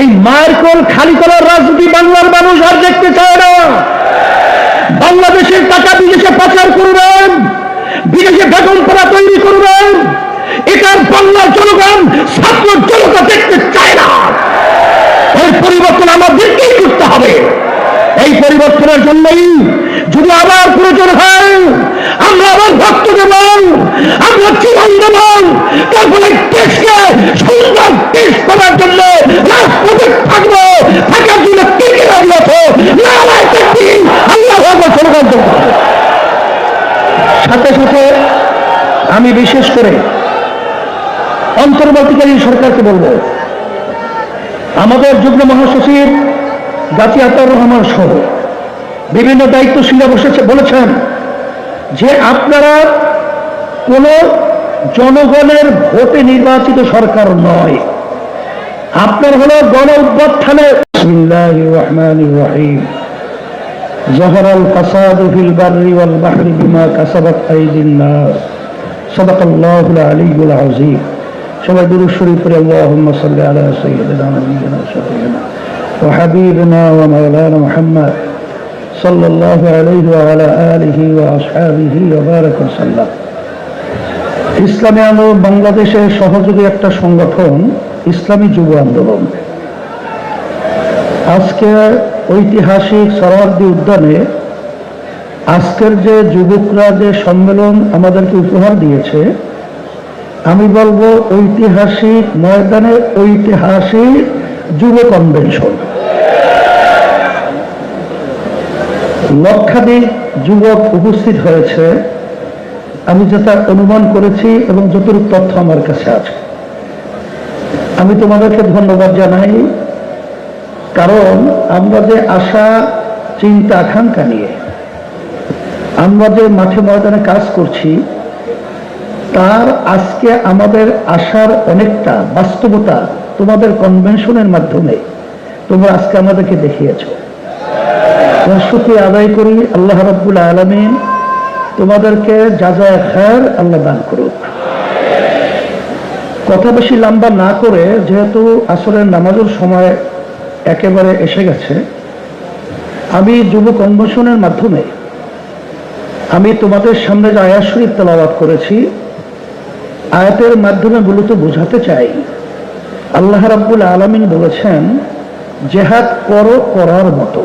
এই মায়ের কোল খালি করার রাজনীতি বাংলার মানুষ আর দেখতে চায় না। বাংলাদেশের টাকা বিদেশে পাচার করবেন, বিদেশে করা তৈরি করবেন, এটার বাংলার জনগণ, ছাত্র জনতা দেখতে চায় না। এই পরিবর্তন আমাদেরকেই করতে হবে। এই পরিবর্তনের জন্যই যদি আবার প্রয়োজন হয় আমরা আবার ভক্ত দেব আমরা জীবন দেব তারপরে দেশকে সুন্দর দেশ করার জন্য রাজপথে থাকব থাকার জন্য কে কে রাজিয়াছো নারায় তাকবীর, আল্লাহ আকবার স্লোগান দেব সাথে সাথে আমি বিশেষ করে অন্তর্বর্তীকারী সরকারকে বলব, আমাদের যুগ্ম মহাসচিব গাছি আতর রহমান সহ বিভিন্ন দায়িত্বশীলা বসেছে, বলেছেন যে আপনারা কোনো জনগণের ভোটে নির্বাচিত সরকার নয়। আপনার হলো গণ উদ্বোধনে জহরাল বিমা صدق الله العلي العظيم সবাই দুরুদ শরীফ পড়ে اللهم صل على سيدنا نبينا وشفيعنا وحبيبنا ومولانا محمد صلى الله عليه وعلى آله وأصحابه وبارك وسلم ইসলামী আন্দোলন বাংলাদেশের সহযোগী একটা সংগঠন ইসলামী যুব আন্দোলন আজকে ঐতিহাসিক সরওয়ার্দী উদ্যানে আজকের যে যুবকরা যে সম্মেলন আমাদেরকে উপহার দিয়েছে, আমি বলব ঐতিহাসিক ময়দানে ঐতিহাসিক যুব কনভেনশন লক্ষাধিক যুবক উপস্থিত হয়েছে। আমি যেটা অনুমান করেছি এবং যতটুকু তথ্য আমার কাছে আছে। আমি তোমাদেরকে ধন্যবাদ জানাই, কারণ আমরা যে আশা, চিন্তা, আকাঙ্ক্ষা নিয়ে আমরা যে মাঠে ময়দানে কাজ করছি, তার আজকে আমাদের আশার অনেকটা বাস্তবতা তোমাদের কনভেনশনের মাধ্যমে তোমরা আজকে আমাদেরকে দেখিয়েছ। সুখী আদায় করি, আল্লাহ রাব্বুল আলমিন তোমাদেরকে যা যা খায়ের আল্লাহ দান করুক। কথা বেশি লম্বা না করে, যেহেতু আসরের নামাজের সময় একেবারে এসে গেছে, আমি যুব কনভেনশনের মাধ্যমে আমি তোমাদের সামনে যে আয়াত শরীফ তেলাওয়াত করেছি, আয়াতের মাধ্যমে মূলত বোঝাতে চাই। আল্লাহ রাব্বুল আলমিন বলেছেন, জেহাদ করো করার মতো।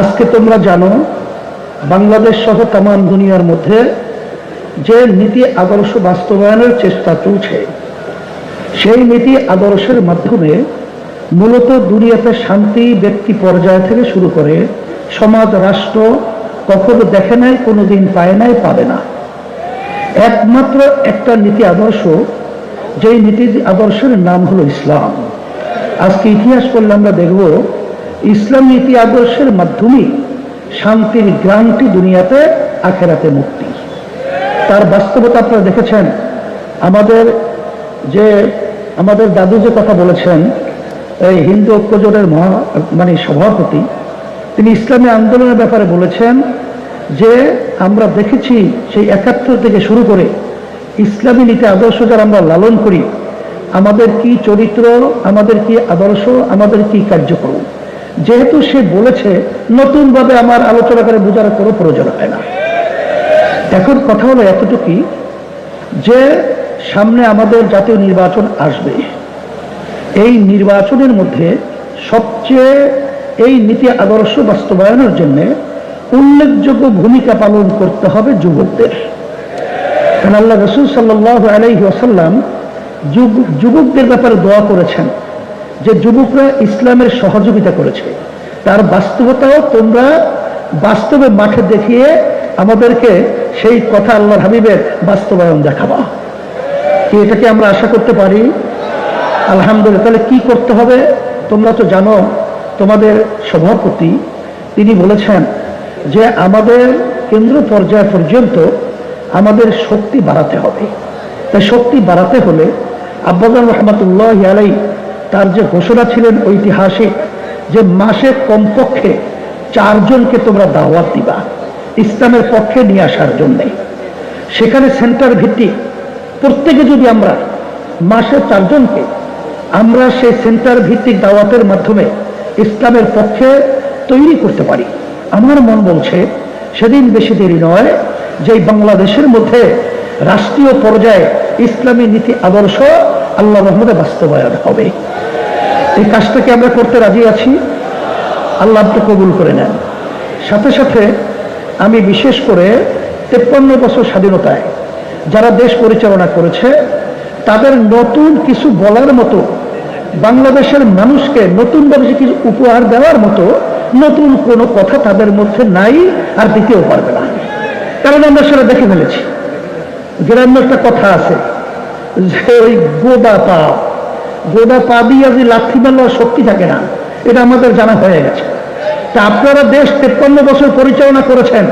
আজকে তোমরা জানো, বাংলাদেশ সহ তাম দুনিয়ার মধ্যে যে নীতি আদর্শ বাস্তবায়নের চেষ্টা চলছে, সেই নীতি আদর্শের মাধ্যমে মূলত দুনিয়াতে শান্তি, ব্যক্তি পর্যায় থেকে শুরু করে সমাজ, রাষ্ট্র কখনো দেখে নাই, কোনোদিন পায় নাই, পাবে না। একমাত্র একটা নীতি আদর্শ, যেই নীতি আদর্শের নাম হলো ইসলাম। আজকে ইতিহাস পড়লে আমরা দেখব, ইসলাম নীতি আদর্শের মাধ্যমে শান্তির গ্রান্টি দুনিয়াতে, আখেরাতে মুক্তি। তার বাস্তবতা আপনারা দেখেছেন। আমাদের যে, আমাদের দাদু যে কথা বলেছেন, এই হিন্দু ঐক্যজোটের মহা মানে সভাপতি তিনি ইসলামী আন্দোলনের ব্যাপারে বলেছেন যে আমরা দেখেছি সেই একাত্তর থেকে শুরু করে ইসলামী নীতি আদর্শ যারা আমরা লালন করি, আমাদের কি চরিত্র, আমাদের কি আদর্শ, আমাদের কি কার্যক্রম। যেহেতু সে বলেছে, নতুনভাবে আমার আলোচনা করে বোঝার কোনো প্রয়োজন হয় না। এখন কথা হলো এতটুকুই যে সামনে আমাদের জাতীয় নির্বাচন আসবে। এই নির্বাচনের মধ্যে সবচেয়ে এই নীতি আদর্শ বাস্তবায়নের জন্য উল্লেখযোগ্য ভূমিকা পালন করতে হবে যুবকদের। আল্লাহ রসুল সাল্লাহ আলাইহি আসাল্লাম যুবকদের ব্যাপারে দোয়া করেছেন যে যুবকরা ইসলামের সহযোগিতা করেছে। তার বাস্তবতাও তোমরা বাস্তবে মাঠে দেখিয়ে আমাদেরকে সেই কথা আল্লাহর হাবিবের বাস্তবায়ন দেখাবা। কি এটাকে আমরা আশা করতে পারি? আলহামদুলিল্লাহ, তাহলে কি করতে হবে? তোমরা তো জানো তোমাদের সভাপতি, তিনি বলেছেন যে আমাদের কেন্দ্র পর্যায় পর্যন্ত আমাদের শক্তি বাড়াতে হবে। তাই শক্তি বাড়াতে হলে আব্বাজান রহমতুল্লাহ আলাই তার যে ঘোষণা ছিলেন ঐতিহাসিক যে মাসে কমপক্ষে চারজনকে তোমরা দাওয়াত দিবা, ইসলামের পক্ষে নিয়ে আসার জন্যে। সেখানে সেন্টার ভিত্তিক প্রত্যেকে যদি আমরা মাসে চারজনকে, আমরা সেই সেন্টার ভিত্তিক দাওয়াতের মাধ্যমে ইসলামের পক্ষে তৈরি করতে পারি। আমার মন বলছে, সেদিন বেশি দেরি নয় যে বাংলাদেশের মধ্যে রাষ্ট্রীয় পর্যায়ে ইসলামী নীতি আদর্শ আল্লাহ রহমদে বাস্তবায়ন হবে। এই কাজটাকে আমরা করতে রাজি আছি? আল্লাহ তো কবুল করে নেন। সাথে সাথে আমি বিশেষ করে তেপ্পান্ন বছর স্বাধীনতায় যারা দেশ পরিচালনা করেছে, তাদের নতুন কিছু বলার মতো বাংলাদেশের মানুষকে নতুনভাবে কিছু উপহার দেওয়ার মতো নতুন কোনো কথা তাদের মধ্যে নাই আর দিতেও পারবে না। কারণ আমরা সেটা দেখে ফেলেছি। গ্রাম্য একটা কথা আছে যে ওই গোদা পা গোদা পা দিয়ে যে লাথি মারলে শক্তি থাকে না, এটা আমাদের জানা হয়ে গেছে। তা আপনারা দেশ তেপ্পান্ন বছর পরিচালনা করেছেন,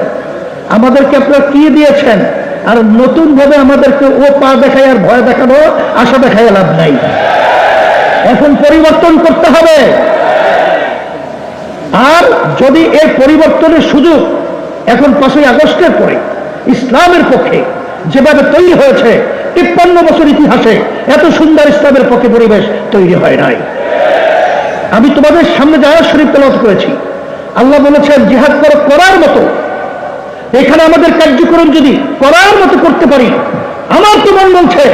আমাদেরকে আপনারা কি দিয়েছেন? আর নতুন ভাবে আমাদেরকে ও পা দেখায় আর ভয় দেখানো আশা দেখায় লাভ নাই। এখন পরিবর্তন করতে হবে। আর যদি এর পরিবর্তনের সুযোগ এখন পাঁচই আগস্টের পরে ইসলামের পক্ষে যেভাবে তৈরি হয়েছে, তিপ্পান্ন বছর ইতিহাসে এত সুন্দর ইসলামের পক্ষে পরিবেশ তৈরি হয় নাই। আমি তোমাদের সামনে যাওয়া শরীফ তেলাওয়াত করেছি। আল্লাহ বলেছেন, জিহাদ করো করার মতো। এখানে আমাদের কার্যক্রম যদি করার মতো করতে পারি, আমার তো মন বলছে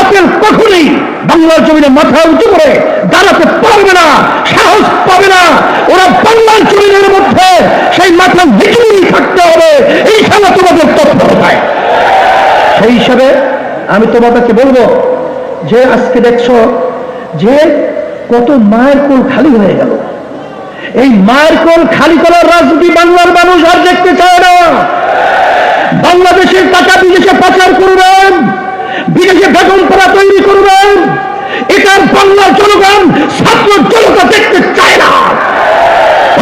বাপের কখনই বাংলার জমিনে মাথা উঁচু করে দাঁড়াতে পারবে না, সাহস পাবে না। ওরা বাংলার জমিনের মধ্যে সেই মাথা নিচুই থাকতে হবে। এই খেলা তোমাদের তৎপরতায় সেই হিসাবে আমি তোমাদেরকে বলব যে আজকে দেখছ যে কত মায়ের কোল খালি হয়ে গেল। এই মায়ের কোল খালি করার রাজনীতি বাংলার মানুষ আর দেখতে চায় না। বাংলাদেশের টাকা বিদেশে পাচার করবেন। বিদেশে বেতন পড়া তৈরি করবেন। এটার বাংলার জনগণ ছাত্র জনতা দেখতে চায় না।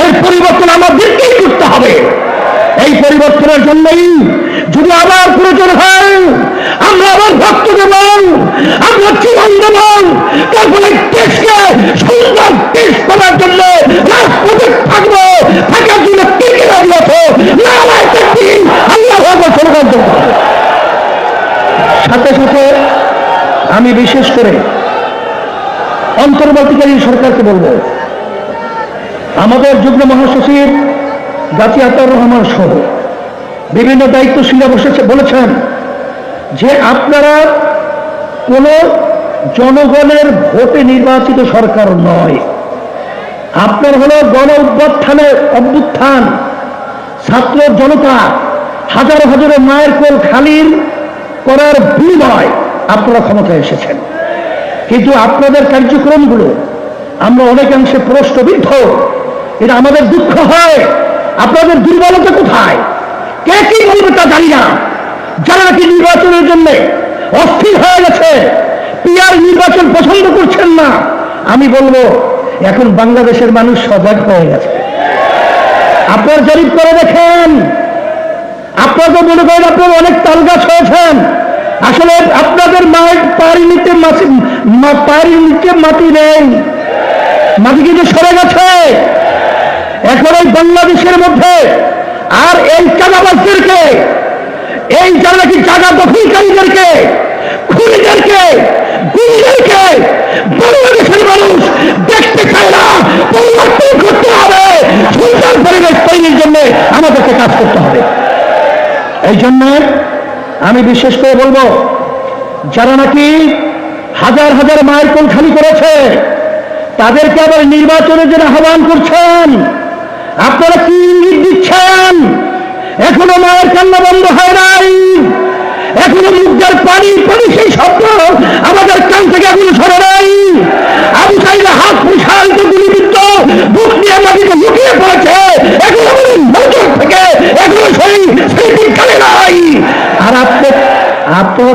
এই পরিবর্তন আমাদেরকেই করতে হবে। এই পরিবর্তনের জন্যই যদি আবার প্রয়োজন হয় আমি বিশেষ করে অন্তর্বর্তীকালীন সরকারকে বলব, আমাদের যুগ্ম মহাসচিব গাছি আতার রহমান সহ বিভিন্ন দায়িত্বশীলা বসেছে, বলেছেন যে আপনারা কোন জনগণের ভোটে নির্বাচিত সরকার নয়। আপনার হলো গণ অভ্যুত্থানের অভ্যুত্থান, ছাত্র জনতা, হাজার হাজারো মায়ের কোল খালির করার বিনিময় আপনারা ক্ষমতায় এসেছেন। কিন্তু আপনাদের কার্যক্রমগুলো আমরা অনেকাংশে প্রশ্নবিদ্ধ। এটা আমাদের দুঃখ হয়। আপনাদের দুর্বলতা কোথায়? কে কি বলবে তা জানি না। যারা নাকি নির্বাচনের জন্য অস্থির হয়ে গেছে পিয়ার নির্বাচন পছন্দ করছেন না, আমি বলব, এখন বাংলাদেশের মানুষ সজাগ হয়ে গেছে। আপনার জরিপ করে দেখেন। আপনারা তো মনে করেন আপনারা অনেক তাল গাছ হয়েছেন। আসলে আপনাদের মায়ের পায়ের নিতে পায়ের নিচে মাটি নেই। মাটি কিন্তু সরে গেছে। এখন এই বাংলাদেশের মধ্যে আর এই চাঁদাবাজদেরকে, এই যারা নাকি জায়গা দখলকারীদেরকে, খুনিদেরকে, গুলিদেরকে বাংলাদেশের মানুষ দেখতে চায় না। পরিবর্তন করতে হবে। সুন্দর পরিবেশ তৈরির জন্য আমাদেরকে কাজ করতে হবে। এই জন্য আমি বিশেষ করে বলব, যারা নাকি হাজার হাজার মায়ের কোল খালি করেছে, তাদেরকে আবার নির্বাচনের জন্য আহ্বান করছেন। আপনারা কি ইঙ্গিত দিচ্ছেন? এখনও মায়ের কান্না বন্ধ হয় নাই। এখনও মুগ্ধার পানি পানি সেই শব্দ আমাদের কান থেকে এখনও সরে নাই। আবু চাইলে হাত প্রসারিত গুলিবিদ্ধ, বুক নিয়ে লুকিয়ে পড়েছে এখন আমাদের নজর থেকে এখনও সেই স্মৃতি কালে নাই আর আপনি আপনারা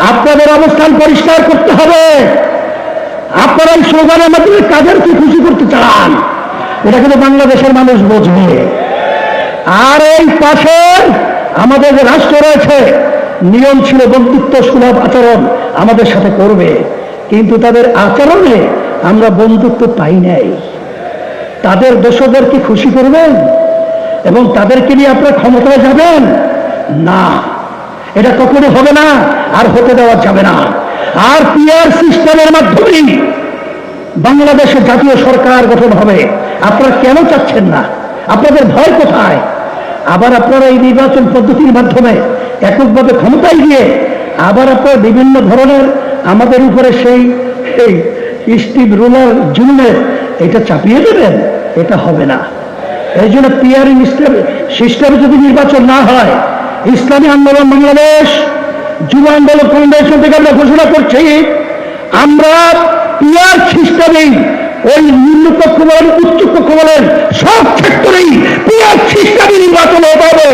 আপনাদের অবস্থান পরিষ্কার করতে হবে। আপনারা এই স্লোগানের মাধ্যমে কাদেরকে খুশি করতে চান? এটা কিন্তু বাংলাদেশের মানুষ বোঝে। আর এই পাশে আমাদের যে রাষ্ট্র রয়েছে, নিয়ম ছিল বন্ধুত্ব, সুলভ আচরণ আমাদের সাথে করবে। কিন্তু তাদের আচরণে আমরা বন্ধুত্ব পাই নাই। তাদের দোষদের কি খুশি করবেন? এবং তাদেরকে নিয়ে আপনার ক্ষমতায় যাবেন? না। এটা কখনো হবে না, আর হতে দেওয়া যাবে না। আর পিয়ার সিস্টেমের মাধ্যমেই বাংলাদেশের জাতীয় সরকার গঠন হবে। আপনারা কেন চাচ্ছেন না? আপনাদের ভয় কোথায়? আবার আপনারা এই নির্বাচন পদ্ধতির মাধ্যমে এককভাবে ক্ষমতায় গিয়ে আবার আপনারা বিভিন্ন ধরনের আমাদের উপরে সেই সেই স্টিভ রুলার জুলুমের এটা চাপিয়ে দেবেন, এটা হবে না। এই জন্য পিয়ারিং সিস্টেমে যদি নির্বাচন না হয় ইসলামী আন্দোলন বাংলাদেশ যুব আন্দোলন ফাউন্ডেশন থেকে আমরা ঘোষণা করছি, আমরা পিয়ার সিস্টেমেই ওই নিম্নপক্ষ বলেন উচ্চপক্ষ বলেন, সব ক্ষেত্রেই পিয়ার সিস্টেমে নির্বাচন হতে হবে।